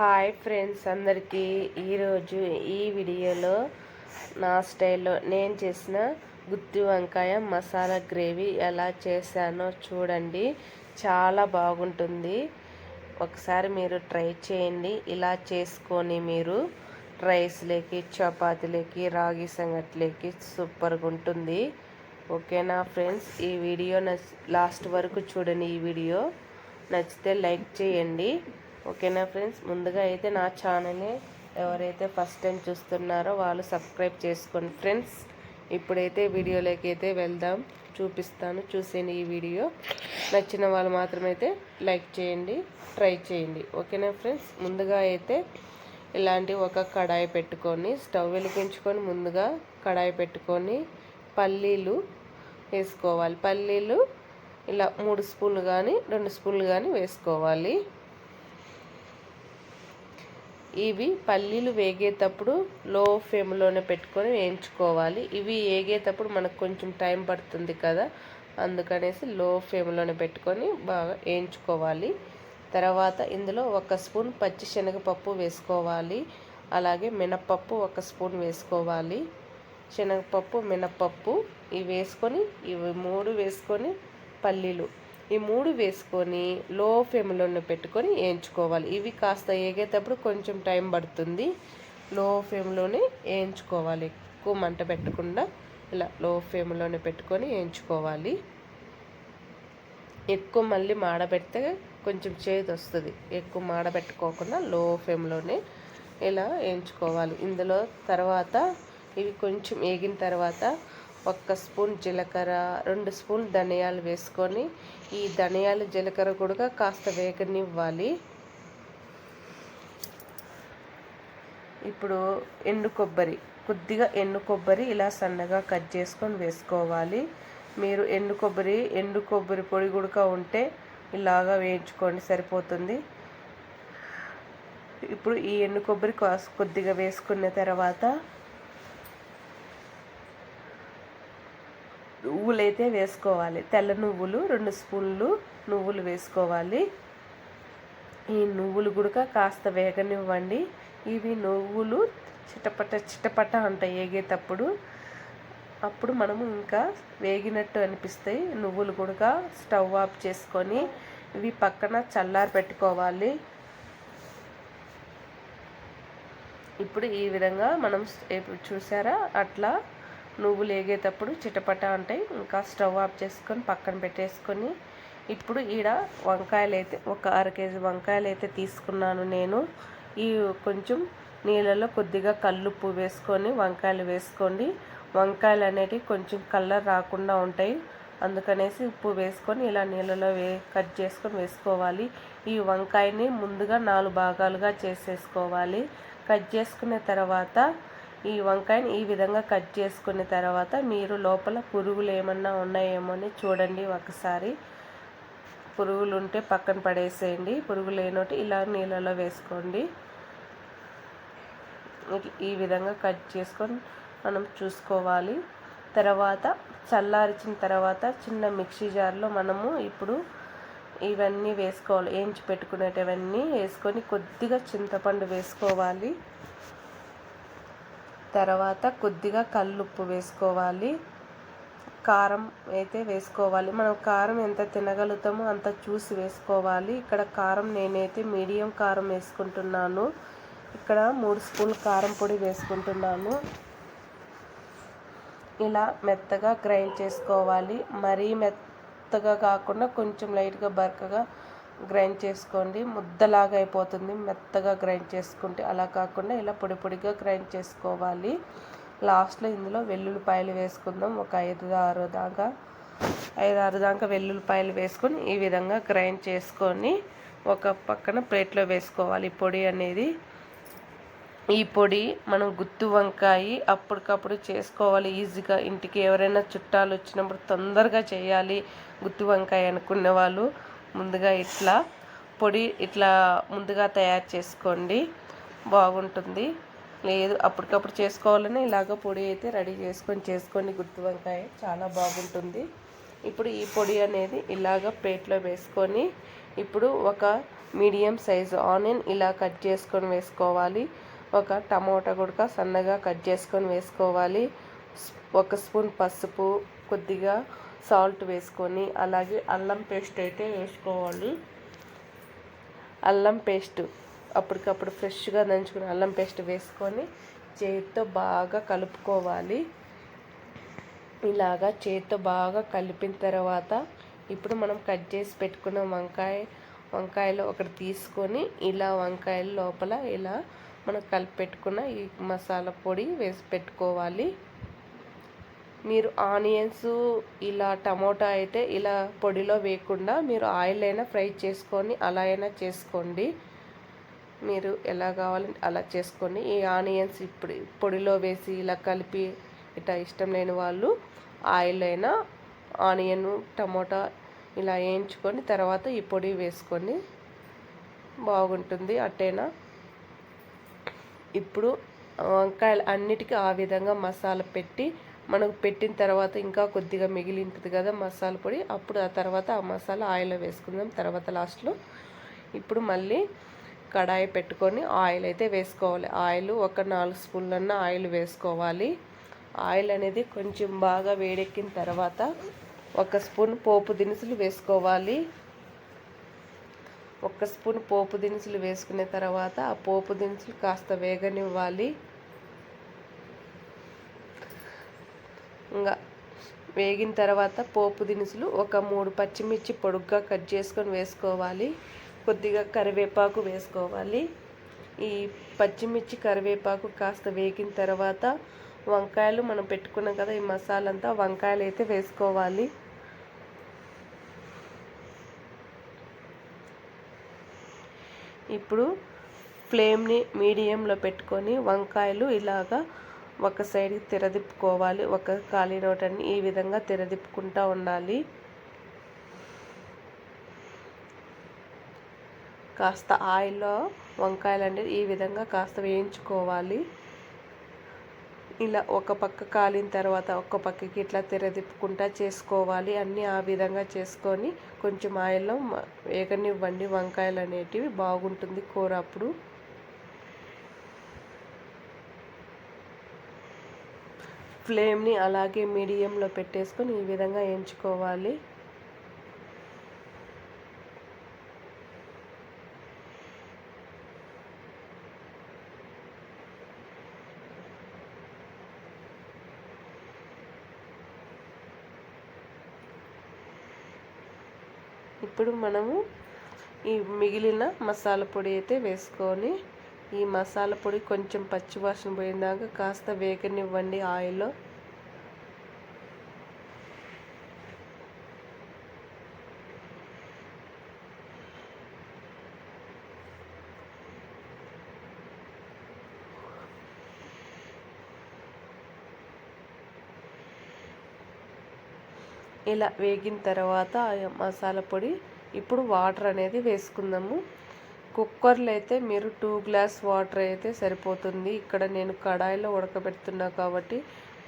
Hi friends అందరికీ. ఈరోజు ఈ వీడియోలో నా స్టైల్లో నేను చేసిన గుత్తి వంకాయ మసాలా గ్రేవీ ఎలా చేశానో చూడండి. చాలా బాగుంటుంది. ఒకసారి మీరు ట్రై చేయండి. ఇలా చేసుకొని మీరు రైస్లోకి చపాతీలకి రాగి సంగట్లోకి సూపర్గా ఉంటుంది. ఓకేనా ఫ్రెండ్స్? ఈ వీడియో లాస్ట్ వరకు చూడండి ఈ వీడియో. నచ్చితే లైక్ చేయండి. ఓకేనా ఫ్రెండ్స్? ముందుగా అయితే నా ఛానల్ని ఎవరైతే ఫస్ట్ టైం చూస్తున్నారో వాళ్ళు సబ్స్క్రైబ్ చేసుకోండి ఫ్రెండ్స్. ఇప్పుడైతే వీడియోలోకి అయితే వెళ్దాం. చూపిస్తాను చూసేయండి ఈ వీడియో. నచ్చిన వాళ్ళు మాత్రమైతే లైక్ చేయండి ట్రై చేయండి. ఓకేనా ఫ్రెండ్స్? ముందుగా అయితే ఇలాంటి ఒక కడాయి పెట్టుకొని స్టవ్ వెలిగించుకొని ముందుగా కడాయి పెట్టుకొని పల్లీలు వేసుకోవాలి. పల్లీలు ఇలా మూడు స్పూన్లు కానీ రెండు స్పూన్లు కానీ వేసుకోవాలి. ఇవి పల్లీలు వేగేటప్పుడు లో ఫ్లేమ్లోనే పెట్టుకొని వేయించుకోవాలి. ఇవి వేగేటప్పుడు మనకు కొంచెం టైం పడుతుంది కదా అందుకనేసి లో ఫ్లేమ్లోనే పెట్టుకొని బాగా వేయించుకోవాలి. తర్వాత ఇందులో ఒక స్పూన్ పచ్చి శనగపప్పు వేసుకోవాలి. అలాగే మినప్పప్పు ఒక స్పూన్ వేసుకోవాలి. శనగపప్పు మినప్పప్పు ఇవి వేసుకొని ఇవి మూడు వేసుకొని పల్లీలు ఈ మూడు వేసుకొని లో ఫ్లేమ్లోనే పెట్టుకొని వేయించుకోవాలి. ఇవి కాస్త ఏగేటప్పుడు కొంచెం టైం పడుతుంది. లో ఫ్లేమ్లోనే వేయించుకోవాలి. ఎక్కువ మంట పెట్టకుండా ఇలా లో ఫ్లేమ్లోనే పెట్టుకొని వేయించుకోవాలి. ఎక్కువ మళ్ళీ మాడబెడితే కొంచెం చేదు వస్తుంది. ఎక్కువ మాడబెట్టుకోకుండా లో ఫ్లేమ్లోనే ఇలా వేయించుకోవాలి. ఇందులో తర్వాత ఇవి కొంచెం వేగిన తర్వాత ఒక్క స్పూన్ జీలకర్ర రెండు స్పూన్ ధనియాలు వేసుకొని ఈ ధనియాలు జీలకర్ర కూడా కాస్త వేగనివ్వాలి. ఇప్పుడు ఎండు కొబ్బరి కొద్దిగా ఎండు కొబ్బరి ఇలా సన్నగా కట్ చేసుకొని వేసుకోవాలి. మీరు ఎండు కొబ్బరి ఎండు కొబ్బరి పొడి గుడక ఉంటే ఇలాగా వేయించుకోండి సరిపోతుంది. ఇప్పుడు ఈ ఎండు కొబ్బరి కొద్దిగా వేసుకున్న తర్వాత నువ్వులు అయితే వేసుకోవాలి. తెల్ల నువ్వులు రెండు స్పూన్లు నువ్వులు వేసుకోవాలి. ఈ నువ్వులు కూడా కాస్త వేగనివ్వండి. ఇవి నువ్వులు చిటపట చిటపట అంటాయి వేగేటప్పుడు అప్పుడు మనము ఇంకా వేగినట్టు అనిపిస్తాయి. నువ్వులు కూడా స్టవ్ ఆఫ్ చేసుకొని ఇవి పక్కన చల్లారి పెట్టుకోవాలి. ఇప్పుడు ఈ విధంగా మనం చూసారా? అట్లా నువ్వులు వేగేటప్పుడు చిటపట ఉంటాయి ఇంకా స్టవ్ ఆఫ్ చేసుకొని పక్కన పెట్టేసుకొని ఇప్పుడు ఈడ వంకాయలు అయితే ఒక అర కేజీ వంకాయలు అయితే తీసుకున్నాను నేను. ఈ కొంచెం నీళ్ళలో కొద్దిగా కల్లుప్పు వేసుకొని వంకాయలు వేసుకోండి. వంకాయలు అనేటివి కొంచెం కలర్ రాకుండా ఉంటాయి. అందుకనేసి ఉప్పు వేసుకొని ఇలా నీళ్ళలో వే కట్ చేసుకొని వేసుకోవాలి. ఈ వంకాయని ముందుగా నాలుగు భాగాలుగా చేసేసుకోవాలి. కట్ చేసుకున్న తర్వాత ఈ వంకాయని ఈ విధంగా కట్ చేసుకున్న తర్వాత మీరు లోపల పురుగులు ఏమన్నా ఉన్నాయేమో అని చూడండి ఒకసారి. పురుగులు ఉంటే పక్కన పడేసేయండి. పురుగు లేనోటి ఇలా నీళ్ళలో వేసుకోండి. ఈ విధంగా కట్ చేసుకొని మనం చూసుకోవాలి. తర్వాత చల్లారిచిన తర్వాత చిన్న మిక్సీ జార్లో మనము ఇప్పుడు ఇవన్నీ వేసుకోవాలి. వేయించి పెట్టుకునేటివన్నీ వేసుకొని కొద్దిగా చింతపండు వేసుకోవాలి. తర్వాత కొద్దిగా కల్లుప్పు వేసుకోవాలి. కారం అయితే వేసుకోవాలి. మనం కారం ఎంత తినగలుగుతామో అంత చూసి వేసుకోవాలి. ఇక్కడ కారం నేనైతే మీడియం కారం వేసుకుంటున్నాను. ఇక్కడ మూడు స్పూన్ కారం పొడి వేసుకుంటున్నాను. ఇలా మెత్తగా గ్రైండ్ చేసుకోవాలి. మరీ మెత్తగా కాకుండా కొంచెం లైట్గా బరకగా గ్రైండ్ చేసుకోండి. ముద్దలాగా అయిపోతుంది. మెత్తగా గ్రైండ్ చేసుకుంటే అలా కాకుండా ఇలా పొడి పొడిగా గ్రైండ్ చేసుకోవాలి. లాస్ట్లో ఇందులో వెల్లుల్లిపాయలు వేసుకుందాం. ఒక ఐదు ఆరు దాకా ఐదు ఆరు దాకా వెల్లుల్లిపాయలు వేసుకొని ఈ విధంగా గ్రైండ్ చేసుకొని ఒక పక్కన ప్లేట్లో వేసుకోవాలి. పొడి అనేది ఈ పొడి మనం గుత్తి వంకాయ అప్పటికప్పుడు చేసుకోవాలి. ఈజీగా ఇంటికి ఎవరైనా చుట్టాలు వచ్చినప్పుడు తొందరగా చేయాలి గుత్తి వంకాయ అనుకునే వాళ్ళు. ముందుగా ఇట్లా పొడి ఇట్లా ముందుగా తయారు చేసుకోండి. బాగుంటుంది. లేదు అప్పటికప్పుడు చేసుకోవాలని ఇలాగ పొడి అయితే రెడీ చేసుకొని చేసుకొని గుత్తి వంకాయ చాలా బాగుంటుంది. ఇప్పుడు ఈ పొడి అనేది ఇలాగ ప్లేట్లో వేసుకొని ఇప్పుడు ఒక మీడియం సైజు ఆనియన్ ఇలా కట్ చేసుకొని వేసుకోవాలి. ఒక టమోటా కూడా సన్నగా కట్ చేసుకొని వేసుకోవాలి. ఒక స్పూన్ పసుపు కొద్దిగా సాల్ట్ వేసుకొని అలాగే అల్లం పేస్ట్ అయితే వేసుకోవాలి. అల్లం పేస్ట్ అప్పటికప్పుడు ఫ్రెష్గా దంచుకుని అల్లం పేస్ట్ వేసుకొని చేతితో బాగా కలుపుకోవాలి. ఇలాగా చేతితో బాగా కలిపిన తర్వాత ఇప్పుడు మనం కట్ చేసి పెట్టుకున్న వంకాయ వంకాయలు ఒకటి తీసుకొని ఇలా వంకాయల లోపల ఇలా మనం కలిపి పెట్టుకున్న ఈ మసాలా పొడి వేసి పెట్టుకోవాలి. మీరు ఆనియన్స్ ఇలా టమోటా అయితే ఇలా పొడిలో వేయకుండా మీరు ఆయిల్ అయినా ఫ్రై చేసుకొని అలా అయినా చేసుకోండి. మీరు ఎలా కావాలంటే అలా చేసుకోండి. ఈ ఆనియన్స్ ఇప్పుడు పొడిలో వేసి ఇలా కలిపి ఇట్లా ఇష్టం లేని వాళ్ళు ఆయిల్ అయినా ఆనియన్ టమోటా ఇలా వేయించుకొని తర్వాత ఈ పొడి వేసుకొని బాగుంటుంది అట్టేనా? ఇప్పుడు వంకాయలు అన్నిటికీ ఆ విధంగా మసాలా పెట్టి మనకు పెట్టిన తర్వాత ఇంకా కొద్దిగా మిగిలి ఉంటుంది కదా మసాలా పొడి. అప్పుడు ఆ తర్వాత ఆ మసాలా ఆయిల్లో వేసుకుందాం. తర్వాత లాస్ట్లో ఇప్పుడు మళ్ళీ కడాయి పెట్టుకొని ఆయిల్ అయితే వేసుకోవాలి. ఆయిల్ ఒక నాలుగు స్పూన్లన్న ఆయిల్ వేసుకోవాలి. ఆయిల్ అనేది కొంచెం బాగా వేడెక్కిన తర్వాత ఒక స్పూన్ పోపు దినుసులు వేసుకోవాలి. ఒక స్పూన్ పోపు దినుసులు వేసుకునే తర్వాత ఆ పోపు దినుసులు కాస్త వేగనివ్వాలి. ఇంకా వేగిన తర్వాత పోపు దినుసులు ఒక మూడు పచ్చిమిర్చి పొడుగ్గా కట్ చేసుకొని వేసుకోవాలి. కొద్దిగా కరివేపాకు వేసుకోవాలి. ఈ పచ్చిమిర్చి కరివేపాకు కాస్త వేగిన తర్వాత వంకాయలు మనం పెట్టుకున్నాం కదా ఈ మసాలా అంతా వంకాయలు అయితే వేసుకోవాలి. ఇప్పుడు ఫ్లేమ్ని మీడియంలో పెట్టుకొని వంకాయలు ఇలాగా ఒక సైడ్కి తెరదిప్పుకోవాలి ఒక ఖాళీ నోటని ఈ విధంగా తెరదిప్పుకుంటా ఉండాలి. కాస్త ఆయిల్లో వంకాయలు అనేది ఈ విధంగా కాస్త వేయించుకోవాలి. ఇలా ఒక పక్క కాలిన తర్వాత ఒక పక్కకి ఇట్లా తెరదిప్పుకుంటా చేసుకోవాలి. అన్నీ ఆ విధంగా చేసుకొని కొంచెం ఆయిల్లో వేగనివ్వండి. వంకాయలు అనేటివి బాగుంటుంది కూర అప్పుడు. ఫ్లేమ్ని అలాగే మీడియంలో పెట్టేసుకొని ఈ విధంగా ఎంచుకోవాలి. ఇప్పుడు మనము ఈ మిగిలిన మసాలా పొడి అయితే వేసుకొని ఈ మసాలా పొడి కొంచెం పచ్చివాసన పోయినాక కాస్త వేగనివ్వండి ఆయిల్లో. ఇలా వేగిన తర్వాత మసాలా పొడి ఇప్పుడు వాటర్ అనేది వేసుకుందాము. కుక్కర్లో అయితే మీరు టూ గ్లాస్ వాటర్ అయితే సరిపోతుంది. ఇక్కడ నేను కడాయిలో ఉడకబెడుతున్నా కాబట్టి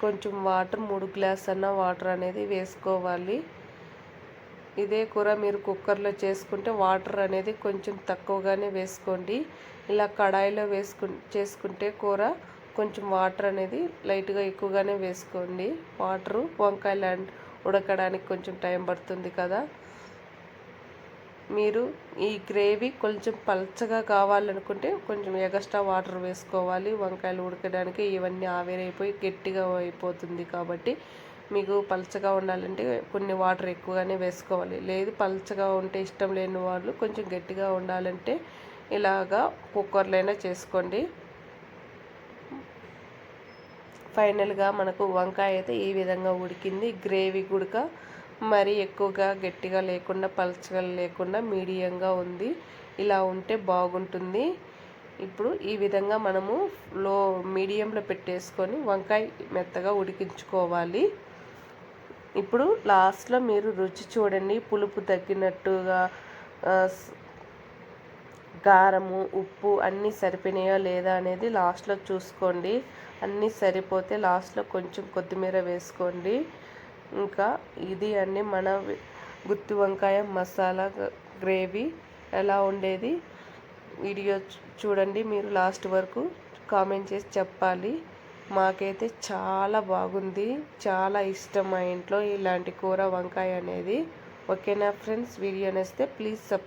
కొంచెం వాటర్ మూడు గ్లాస్ అన్న వాటర్ అనేది వేసుకోవాలి. ఇదే కూర మీరు కుక్కర్లో చేసుకుంటే వాటర్ అనేది కొంచెం తక్కువగానే వేసుకోండి. ఇలా కడాయిలో వేసుకు చేసుకుంటే కూర కొంచెం వాటర్ అనేది లైట్గా ఎక్కువగానే వేసుకోండి. వాటరు వంకాయలు ఉడకడానికి కొంచెం టైం పడుతుంది కదా. మీరు ఈ గ్రేవీ కొంచెం పల్చగా కావాలనుకుంటే కొంచెం ఎగస్ట్రా వాటర్ వేసుకోవాలి. వంకాయలు ఉడకడానికి ఇవన్నీ ఆవిరైపోయి గట్టిగా అయిపోతుంది కాబట్టి మీకు పల్చగా ఉండాలంటే కొన్ని వాటర్ ఎక్కువగానే వేసుకోవాలి. లేదు పల్చగా ఉంటే ఇష్టం లేని వాళ్ళు కొంచెం గట్టిగా ఉండాలంటే ఇలాగా కుక్కర్లో అయినా చేసుకోండి. ఫైనల్గా మనకు వంకాయ అయితే ఈ విధంగా ఉడికింది. గ్రేవీ గుడక మరీ ఎక్కువగా గట్టిగా లేకుండా పలచగా లేకుండా మీడియంగా ఉంది. ఇలా ఉంటే బాగుంటుంది. ఇప్పుడు ఈ విధంగా మనము లో మీడియంలో పెట్టేసుకొని వంకాయ మెత్తగా ఉడికించుకోవాలి. ఇప్పుడు లాస్ట్లో మీరు రుచి చూడండి. పులుపు తగ్గినట్టుగా కారము ఉప్పు అన్నీ సరిపోయినాయో లేదా అనేది లాస్ట్లో చూసుకోండి. అన్నీ సరిపోతే లాస్ట్లో కొంచెం కొత్తిమీర వేసుకోండి. ఇంకా ఇది అన్నీ మన గుత్తి వంకాయ మసాలా గ్రేవీ ఎలా ఉండేది? వీడియో చూడండి మీరు లాస్ట్ వరకు కామెంట్ చేసి చెప్పాలి. మాకైతే చాలా బాగుంది. చాలా ఇష్టం మా ఇంట్లో ఇలాంటి కూర వంకాయ అనేది. ఓకేనా ఫ్రెండ్స్? వీడియో నేస్తే ప్లీజ్ సబ్